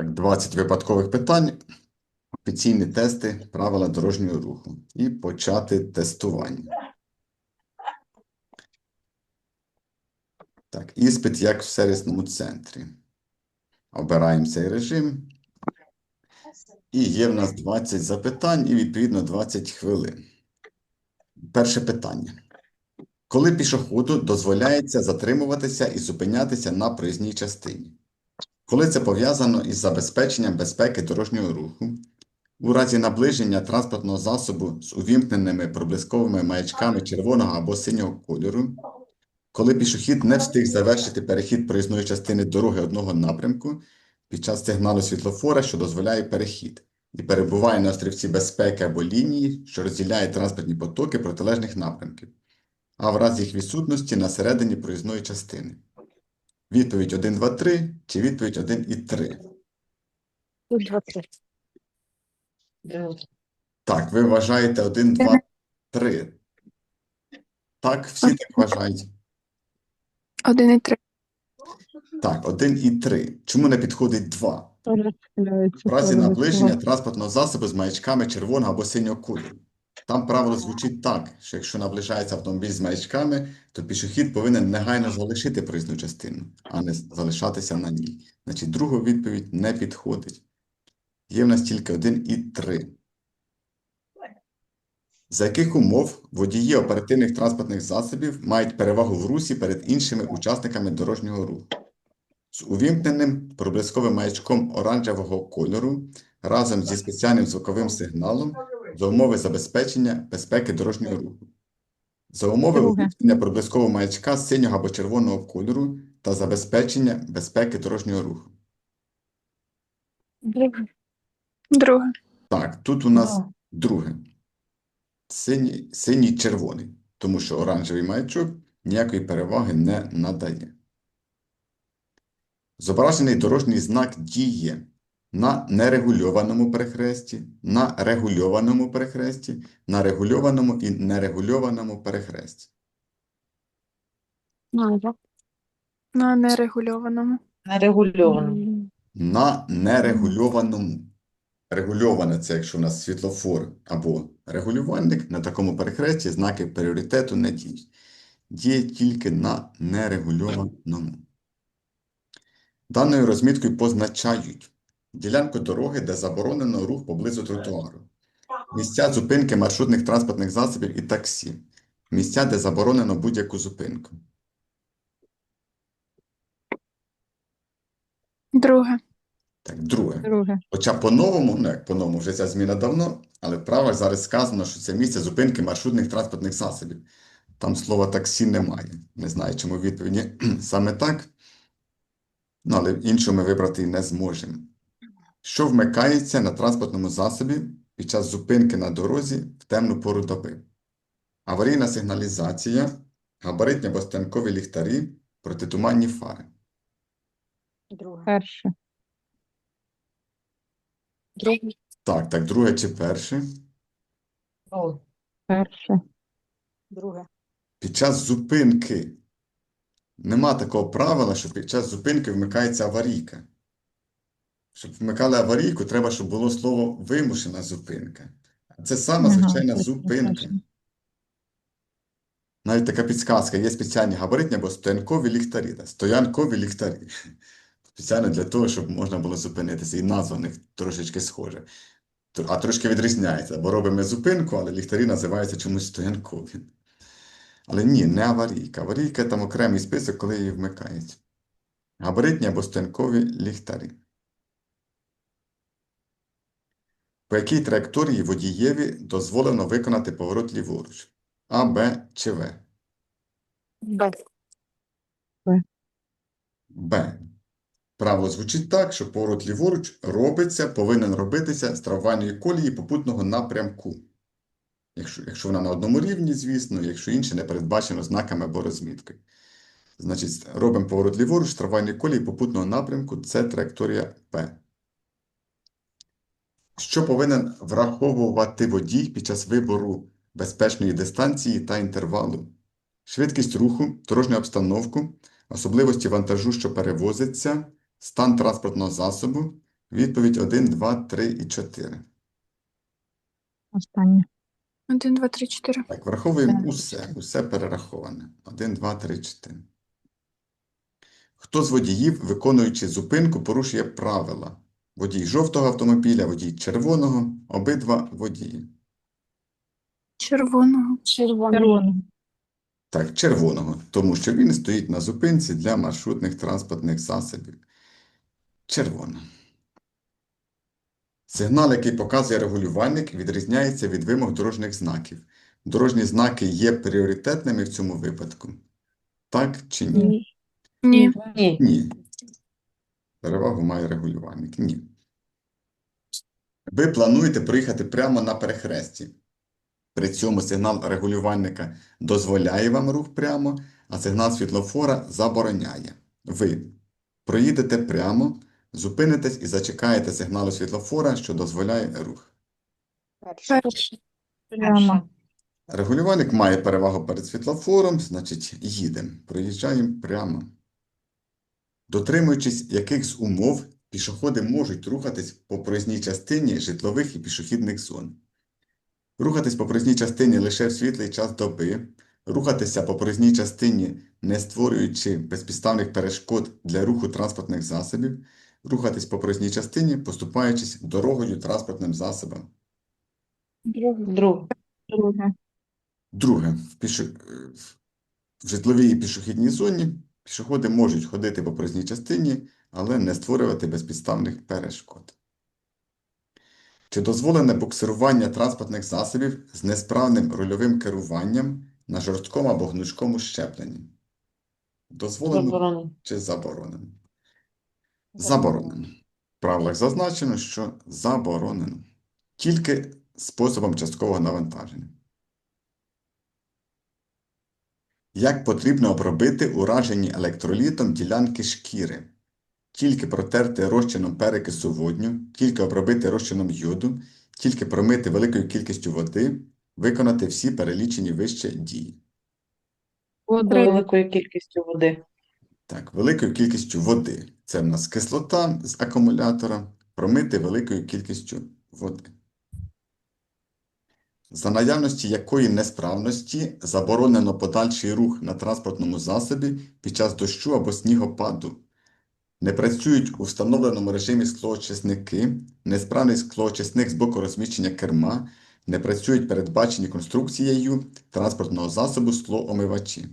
Так, 20 випадкових питань, офіційні тести, правила дорожнього руху. І почати тестування. Так, іспит як в сервісному центрі. Обираємо цей режим. І є в нас 20 запитань і, відповідно, 20 хвилин. Перше питання. Коли пішоходу дозволяється затримуватися і зупинятися на проїзній частині? Коли це пов'язано із забезпеченням безпеки дорожнього руху, у разі наближення транспортного засобу з увімкненими проблисковими маячками червоного або синього кольору, коли пішохід не встиг завершити перехід проїзної частини дороги одного напрямку під час сигналу світлофора, що дозволяє перехід, і перебуває на острівці безпеки або лінії, що розділяє транспортні потоки протилежних напрямків, а в разі їх відсутності на середині проїзної частини. Відповідь 1, 2, 3 чи відповідь 1 і 3? Тут 20. Так, ви вважаєте 1, 2, 3. Так, всі так вважають. Один і три. Так, 1 і 3. Чому не підходить 2? В разі наближення транспортного засобу з маячками червоного або синього кольору. Там правило звучить так, що якщо наближається автомобіль з маячками, то пішохід повинен негайно залишити проїзну частину, а не залишатися на ній. Значить, другу відповідь не підходить. Є в нас тільки 1 і 3. За яких умов водії оперативних транспортних засобів мають перевагу в русі перед іншими учасниками дорожнього руху? З увімкненим проблисковим маячком оранжевого кольору разом зі спеціальним звуковим сигналом за умови забезпечення безпеки дорожнього руху. За умови увімкнення проблискового маячка синього або червоного кольору та забезпечення безпеки дорожнього руху. Друге. Друге. Так, тут у нас Друге. друге. Синій, синій червоний, тому що оранжевий маячок ніякої переваги не надає. Зображений дорожній знак діє на нерегульованому перехресті, на регульованому перехресті, на регульованому і нерегульованому перехресті. На нерегульованому. Нерегульовано. На нерегульованому. Регульоване це якщо у нас світлофор або регулювальник, на такому перехресті знаки пріоритету не діють. Діє тільки на нерегульованому. Даною розміткою позначають ділянку дороги, де заборонено рух поблизу тротуару, місця зупинки маршрутних транспортних засобів і таксі, місця, де заборонено будь-яку зупинку. Друге. Так, друге. Друге. Хоча по-новому, ну як по-новому, вже ця зміна давно, але в правилах зараз сказано, що це місце зупинки маршрутних транспортних засобів. Там слова таксі немає. Не знаю, чому відповіді саме так. Ну, але іншого ми вибрати не зможемо. Що вмикається на транспортному засобі під час зупинки на дорозі в темну пору доби? Аварійна сигналізація, габаритні або станкові ліхтарі, протитуманні фари. Друге. Перше. Друге. Так, так, друге чи перше? Перше. Друге. Під час зупинки нема такого правила, що під час зупинки вмикається аварійка. Щоб вмикали аварійку, треба, щоб було слово вимушена зупинка. Це саме Ага, звичайна зупинка. Навіть така підсказка, є спеціальні габаритні або стоянкові ліхтарі. да, Стоянкові ліхтарі. Спеціально для того, щоб можна було зупинитися. І назва в них трошечки схожа. А трошки відрізняється, бо робимо зупинку, але ліхтарі називаються чомусь стоянкові. Але ні, не аварійка. Аварійка там окремий список, коли її вмикають. Габаритні або стоянкові ліхтарі. По якій траєкторії водієві дозволено виконати поворот ліворуч? А, Б чи В? Б. Б. Правило звучить так, що поворот ліворуч робиться, повинен робитися з трамвайної колії попутного напрямку. Якщо, якщо вона на одному рівні, звісно, якщо інше не передбачено знаками або розміткою. Значить, робимо поворот ліворуч з трамвайної колії попутного напрямку, це траєкторія П. Що повинен враховувати водій під час вибору безпечної дистанції та інтервалу? Швидкість руху, дорожню обстановку, особливості вантажу, що перевозиться, стан транспортного засобу, Відповідь 1, 2, 3 і 4. Останнє. Один, два, три, чотири. Так, враховуємо усе, усе перераховане. 1, 2, 3, 4. Хто з водіїв, виконуючи зупинку, порушує правила? Водій жовтого автомобіля, водій червоного, обидва водії. Червоного. Червоно. Так, червоного, тому що він стоїть на зупинці для маршрутних транспортних засобів. Червона. Сигнал, який показує регулювальник, відрізняється від вимог дорожніх знаків. Дорожні знаки є пріоритетними в цьому випадку. Так чи ні? Ні. Ні. Ні. Перевагу має регулювальник. Ні. Ви плануєте проїхати прямо на перехресті. При цьому сигнал регулювальника дозволяє вам рух прямо, а сигнал світлофора забороняє. Ви проїдете прямо, зупинитесь і зачекаєте сигналу світлофора, що дозволяє рух. Прямо. Регулювальник має перевагу перед світлофором, значить, їдемо, проїжджаємо прямо. Дотримуючись яких з умов, пішоходи можуть рухатись по проїзній частині житлових і пішохідних зон. Рухатись по проїзній частині лише в світлий час доби, рухатися по проїзній частині, не створюючи безпідставних перешкод для руху транспортних засобів, рухатись по проїзній частині, поступаючись дорогою транспортним засобам. Друге. Друге. Друге, в, пішо... в житловій і пішохідній зоні пішоходи можуть ходити по проїзній частині, але не створювати безпідставних перешкод. Чи дозволене буксирування транспортних засобів з несправним рульовим керуванням на жорсткому або гнучкому щепленні? Дозволено Заборонено. чи заборонено? Заборонено. В правилах зазначено, що заборонено. Тільки способом часткового навантаження. Як потрібно обробити уражені електролітом ділянки шкіри? Тільки протерти розчином перекису водню, тільки обробити розчином йоду, тільки промити великою кількістю води, виконати всі перелічені вище дії. Водою. великою кількістю води. Так, великою кількістю води. Це в нас кислота з акумулятора, промити великою кількістю води. За наявності якої несправності заборонено подальший рух на транспортному засобі під час дощу або снігопаду. Не працюють у встановленому режимі склоочисники, несправний склоочисник з боку розміщення керма, не працюють передбачені конструкцією транспортного засобу склоомивачі.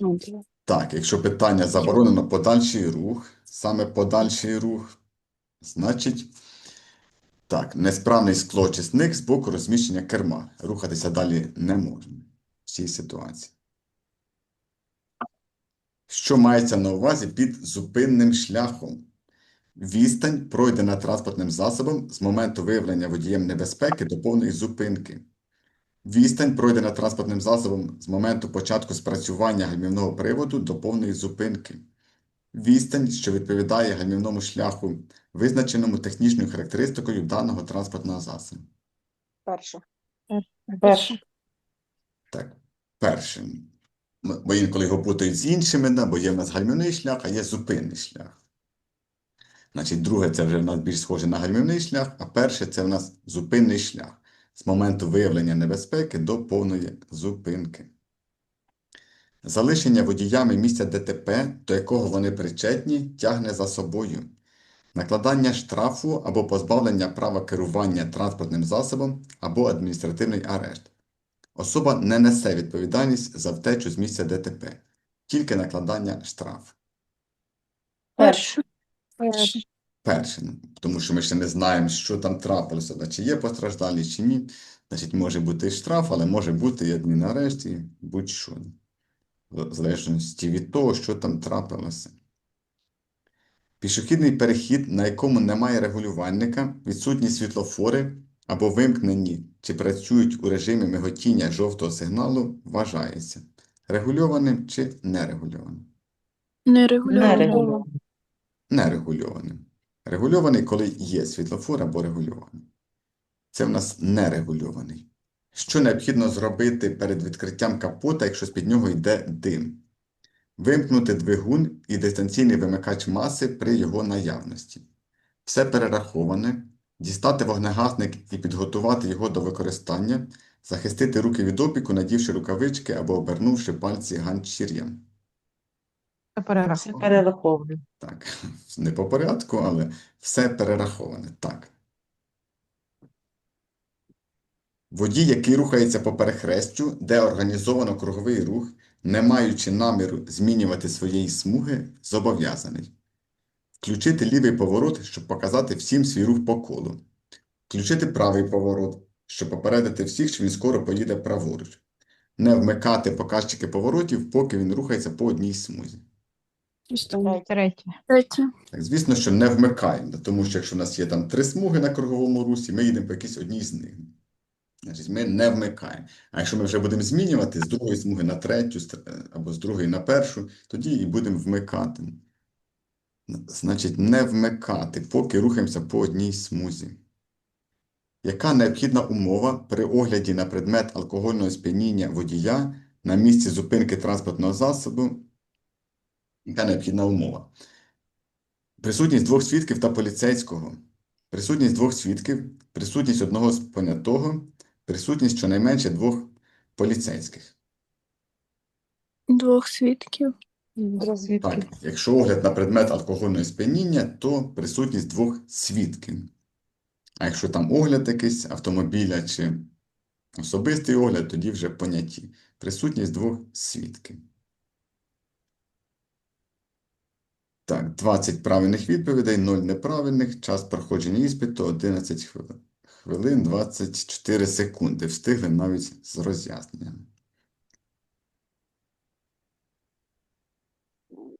Друге. Так, якщо питання заборонено подальший рух, саме подальший рух, значить, так, несправний склоочисник з боку розміщення керма. Рухатися далі не можна в цій ситуації. Що мається на увазі під зупинним шляхом? Відстань, пройдена транспортним засобом з моменту виявлення водієм небезпеки до повної зупинки. Відстань, пройдена транспортним засобом з моменту початку спрацювання гальмівного приводу до повної зупинки. Відстань, що відповідає гальмівному шляху, визначеному технічною характеристикою даного транспортного засобу. Перше. Перше. Так, перше. Бо інколи його плутають з іншими, да, бо є в нас гальмівний шлях, а є зупинний шлях. Значить, друге це вже в нас більш схоже на гальмівний шлях, а перше це в нас зупинний шлях з моменту виявлення небезпеки до повної зупинки. Залишення водіями місця ДТП, до якого вони причетні, тягне за собою накладання штрафу або позбавлення права керування транспортним засобом або адміністративний арешт. Особа не несе відповідальність за втечу з місця ДТП, тільки накладання штрафу. Перше. Перше. Перше, тому що ми ще не знаємо, що там трапилося, да, чи є постраждалі, чи ні. Значить, може бути і штраф, але може бути і адмінарешт, і будь-що. В залежності від того, що там трапилося. Пішохідний перехід, на якому немає регулювальника, відсутні світлофори або вимкнені чи працюють у режимі миготіння жовтого сигналу, вважається регульованим чи нерегульованим. Нерегульовано. Нерегульованим. Регульований, коли є світлофор або регульований. Це в нас нерегульований. Що необхідно зробити перед відкриттям капота, якщо з-під нього йде дим? Вимкнути двигун і дистанційний вимикач маси при його наявності. Все перераховане. Дістати вогнегасник і підготувати його до використання. Захистити руки від опіку, надівши рукавички або обернувши пальці ганчір'ям. Все перераховано. Так, не по порядку, але все перераховане. Так. Водій, який рухається по перехрестю, де організовано круговий рух, не маючи наміру змінювати своєї смуги, зобов'язаний. Включити лівий поворот, щоб показати всім свій рух по колу. Включити правий поворот, щоб попередити всіх, що він скоро поїде праворуч. Не вмикати показчики поворотів, поки він рухається по одній смузі. Третє. Третє. Так, звісно, що не вмикаємо, тому що якщо в нас є там три смуги на круговому русі, ми їдемо по якійсь одній з них. Значить, ми не вмикаємо. А якщо ми вже будемо змінювати з другої смуги на третю або з другої на першу, тоді і будемо вмикати. Значить, не вмикати, поки рухаємося по одній смузі. Яка необхідна умова при огляді на предмет алкогольного сп'яніння водія на місці зупинки транспортного засобу? Яка необхідна умова? Присутність двох свідків та поліцейського. Присутність двох свідків, присутність одного з понятого, присутність щонайменше двох поліцейських. Двох свідків. Звідки? Так, якщо огляд на предмет алкогольного сп'яніння, то присутність двох свідків. А якщо там огляд якийсь автомобіля чи особистий огляд, тоді вже поняті. Присутність двох свідків. Так, 20 правильних відповідей, 0 неправильних. Час проходження іспиту 11 хвилин. Хвилин 24 секунди. Встигли навіть з роз'ясненням.